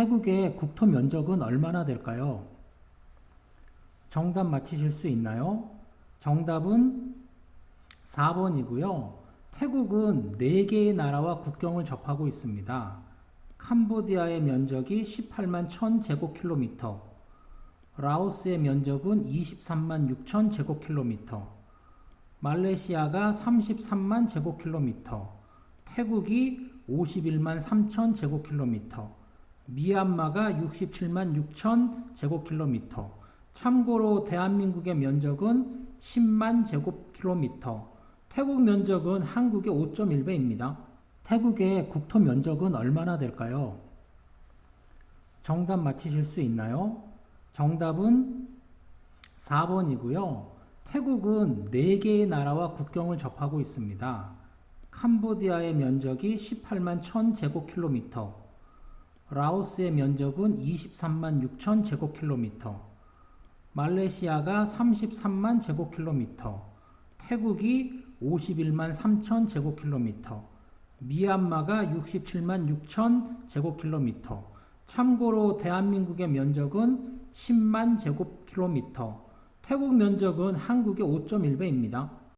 태국의 국토 면적은 얼마나 될까요? 정답 맞히실 수 있나요? 정답은 4번이고요. 태국은 4개의 나라와 국경을 접하고 있습니다. 캄보디아의 면적이 18만 1000 제곱킬로미터, 라오스의 면적은 23만 6천 제곱킬로미터, 말레이시아가 33만 제곱킬로미터, 태국이 51만 3천 제곱킬로미터, 미얀마가 67만 6천 제곱킬로미터. 참고로 대한민국의 면적은 10만 제곱킬로미터. 태국 면적은 한국의 5.1배입니다. 태국의 국토 면적은 얼마나 될까요? 정답 맞히실 수 있나요? 정답은 4번이고요. 태국은 4개의 나라와 국경을 접하고 있습니다. 캄보디아의 면적이 18만 1000 제곱킬로미터, 라오스의 면적은 23만 6천 제곱킬로미터, 말레이시아가 33만 제곱킬로미터, 태국이 51만 3천 제곱킬로미터, 미얀마가 67만 6천 제곱킬로미터. 참고로 대한민국의 면적은 10만 제곱킬로미터, 태국 면적은 한국의 5.1배입니다.